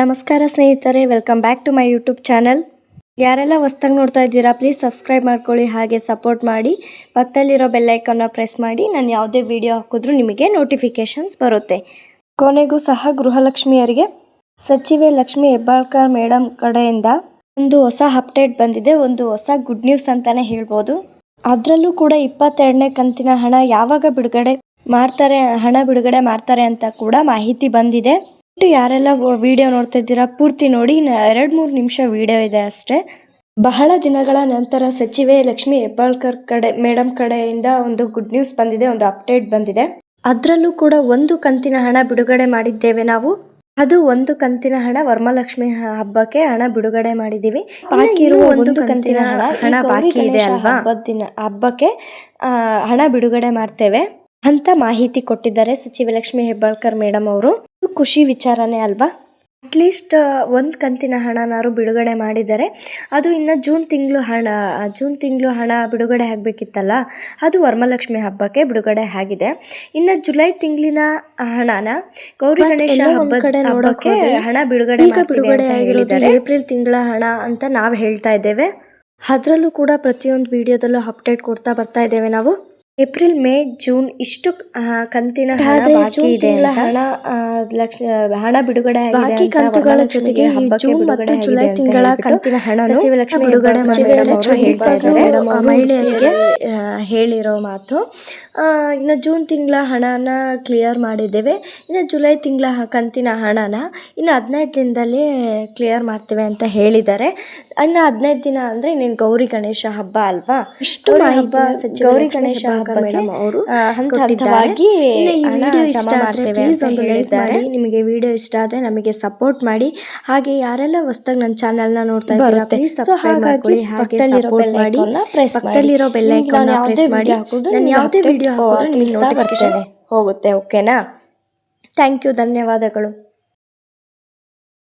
ನಮಸ್ಕಾರ ಸ್ನೇಹಿತರೆ welcome back to my YouTube channel ಯಾರೆಲ್ಲ ಹೊಸ್ದಾಗಿ ನೋಡ್ತಾ ಇದ್ದೀರಾ ಪ್ಲೀಸ್ ಸಬ್ಸ್ಕ್ರೈಬ್ ಮಾಡ್ಕೊಳ್ಳಿ, ಹಾಗೆ ಸಪೋರ್ಟ್ ಮಾಡಿ. ಪಕ್ಕದಲ್ಲಿರೋ ಬೆಲ್ಲೈಕನ್ನ ಪ್ರೆಸ್ ಮಾಡಿ, ನಾನು ಯಾವುದೇ ವಿಡಿಯೋ ಹಾಕಿದ್ರೂ ನಿಮಗೆ ನೋಟಿಫಿಕೇಷನ್ಸ್ ಬರುತ್ತೆ. ಕೊನೆಗೂ ಸಹ ಗೃಹಲಕ್ಷ್ಮಿಯರಿಗೆ, ಸಚಿವೆ ಲಕ್ಷ್ಮಿ ಹೆಬ್ಬಾಳ್ಕರ್ ಮೇಡಮ್ ಕಡೆಯಿಂದ ಒಂದು ಹೊಸ ಅಪ್ಡೇಟ್ ಬಂದಿದೆ. ಒಂದು ಹೊಸ ಗುಡ್ ನ್ಯೂಸ್ ಅಂತಲೇ ಹೇಳ್ಬೋದು. ಅದರಲ್ಲೂ ಕೂಡ ಇಪ್ಪತ್ತೆರಡನೇ ಕಂತಿನ ಹಣ ಯಾವಾಗ ಬಿಡುಗಡೆ ಮಾಡ್ತಾರೆ, ಹಣ ಬಿಡುಗಡೆ ಮಾಡ್ತಾರೆ ಅಂತ ಕೂಡ ಮಾಹಿತಿ ಬಂದಿದೆ. ಯಾರೆಲ್ಲ ವಿಡಿಯೋ ನೋಡ್ತಾ ಇದ್ದೀರಾ ಪೂರ್ತಿ ನೋಡಿ ಎರಡು ಮೂರು ನಿಮಿಷ ವಿಡಿಯೋ ಇದೆ ಅಷ್ಟೇ. ಬಹಳ ದಿನಗಳ ನಂತರ ಸಚಿವೆ ಲಕ್ಷ್ಮಿ ಹೆಬ್ಬಾಳ್ಕರ್ ಕಡೆ ಮೇಡಮ್ ಕಡೆಯಿಂದ ಒಂದು ಗುಡ್ ನ್ಯೂಸ್ ಬಂದಿದೆ ಒಂದು ಅಪ್ಡೇಟ್ ಬಂದಿದೆ. ಅದರಲ್ಲೂ ಕೂಡ ಒಂದು ಕಂತಿನ ಹಣ ಬಿಡುಗಡೆ ಮಾಡಿದ್ದೇವೆ ನಾವು. ಅದು ಒಂದು ಕಂತಿನ ಹಣ ವರಮಲಕ್ಷ್ಮಿ ಹ- ಹಬ್ಬಕ್ಕೆ ಹಣ ಬಿಡುಗಡೆ ಮಾಡಿದ್ದೀವಿ. ಬಾಕಿ ಇರುವ ಒಂದು ಕಂತಿನ ಹಣ ಹಣ ಬಾಕಿ ಇದೆ ಅಲ್ವಾ? ದಿನ ಹಬ್ಬಕ್ಕೆ ಹಣ ಬಿಡುಗಡೆ ಮಾಡ್ತೇವೆ ಅಂತ ಮಾಹಿತಿ ಕೊಟ್ಟಿದ್ದಾರೆ ಸಚಿವ ಲಕ್ಷ್ಮಿ ಹೆಬ್ಬಾಳ್ಕರ್ ಮೇಡಮ್ ಅವರು. ಖುಷಿ ವಿಚಾರನೇ ಅಲ್ವಾ? ಅಟ್ಲೀಸ್ಟ್ ಒಂದು ಕಂತಿನ ಹಣನಾರು ಬಿಡುಗಡೆ ಮಾಡಿದರೆ ಅದು ಇನ್ನು ಜೂನ್ ತಿಂಗಳು ಹಣ ಜೂನ್ ತಿಂಗಳು ಹಣ ಬಿಡುಗಡೆ ಆಗಬೇಕಿತ್ತಲ್ಲ ಅದು ವರಮಲಕ್ಷ್ಮಿ ಹಬ್ಬಕ್ಕೆ ಬಿಡುಗಡೆ ಆಗಿದೆ. ಇನ್ನು ಜುಲೈ ತಿಂಗಳಿನ ಹಣನ ಗೌರಿ ಗಣೇಶ ಹಬ್ಬದ ಹಬ್ಬಕ್ಕೆ ಹಣ ಬಿಡುಗಡೆ ಈಗ ಬಿಡುಗಡೆ ಆಗಿರೋದು ಏಪ್ರಿಲ್ ತಿಂಗಳ ಹಣ ಅಂತ ನಾವು ಹೇಳ್ತಾ ಇದ್ದೇವೆ. ಅದರಲ್ಲೂ ಕೂಡ ಪ್ರತಿಯೊಂದು ವಿಡಿಯೋದಲ್ಲೂ ಅಪ್ಡೇಟ್ ಕೊಡ್ತಾ ಬರ್ತಾ ಇದ್ದೇವೆ ನಾವು. ಏಪ್ರಿಲ್ ಮೇ ಜೂನ್ ಇಷ್ಟು ಕಂತಿನ ಹಣ ಬಾಕಿ ಇದೆ. ಹಣ, ಲಕ್ಷ ಹಣ ಬಿಡುಗಡೆ ಬಾಕಿ ಕಂತುಗಳ ಜೊತೆಗೆ ಜೂನ್ ಮತ್ತು ಜುಲೈ ತಿಂಗಳ ಕಂತಿನ ಹಣ ಸಚಿವ ಲಕ್ಷ್ಮಿ ಬಿಡುಗಡೆ ಹೇಳ್ತಾ ಇದ್ದಾರೆ. ಮಹಿಳೆಯರಿಗೆ ಹೇಳಿರೋ ಮಾತು. ಇನ್ನು ಜೂನ್ ತಿಂಗಳ ಹಣನ ಕ್ಲಿಯರ್ ಮಾಡಿದ್ದೇವೆ ಇನ್ನು ಜುಲೈ ತಿಂಗಳ ಕಂತಿನ ಹಣನ ಇನ್ನು ಹದಿನೈದು ದಿನದಲ್ಲಿ ಕ್ಲಿಯರ್ ಮಾಡ್ತೇವೆ ಅಂತ ಹೇಳಿದ್ದಾರೆ ಇನ್ನು ಹದಿನೈದು ದಿನ ಅಂದರೆ ಇನ್ನೇನು ಗೌರಿ ಗಣೇಶ ಹಬ್ಬ ಅಲ್ವಾ ಇಷ್ಟು ಹಬ್ಬ ಗೌರಿ ಗಣೇಶ ಹಬ್ಬ ಮೇಡಮ್ ಅವರು ಹಂತ ಹಂತವಾಗಿ ಈ ವಿಡಿಯೋ ಇಷ್ಟ ಆದ್ರೆ ಮಾಡ್ತೇವೆ ಒಂದು ಹೇಳಿದ್ದಾರೆ. ಮಾಡಿ. ನಿಮಗೆ ವಿಡಿಯೋ ಇಷ್ಟ ಆದರೆ ನಮಗೆ ಸಪೋರ್ಟ್ ಮಾಡಿ ಹಾಗೆ ಯಾರೆಲ್ಲ ಹೊಸದಾಗಿ ನನ್ನ ಚಾನಲ್ನ ನೋಡ್ತಾ ಇದ್ದಾರೆ. ಪ್ಲೀಸ್ ಸಬ್ಸ್ಕ್ರೈಬ್ ಮಾಡ್ಕೊಳ್ಳಿ ಹಾಗೆ ಸಪೋರ್ಟ್ ಮಾಡಿ. ಪಕ್ಕದಲ್ಲಿರೋ ಬೆಲ್ ಐಕಾನ್ ನಾನು ಪ್ರೆಸ್ ಮಾಡಿ ನಾನು ಯಾವುದೇ update ವಿಡಿಯೋ ಹಾಕಿದ್ರೆ ನಿಮಗೆ ನೋಟಿಫಿಕೇಶನ್. ಹೋಗುತ್ತೆ ಓಕೆನಾ ಥ್ಯಾಂಕ್ ಯು ಧನ್ಯವಾದಗಳು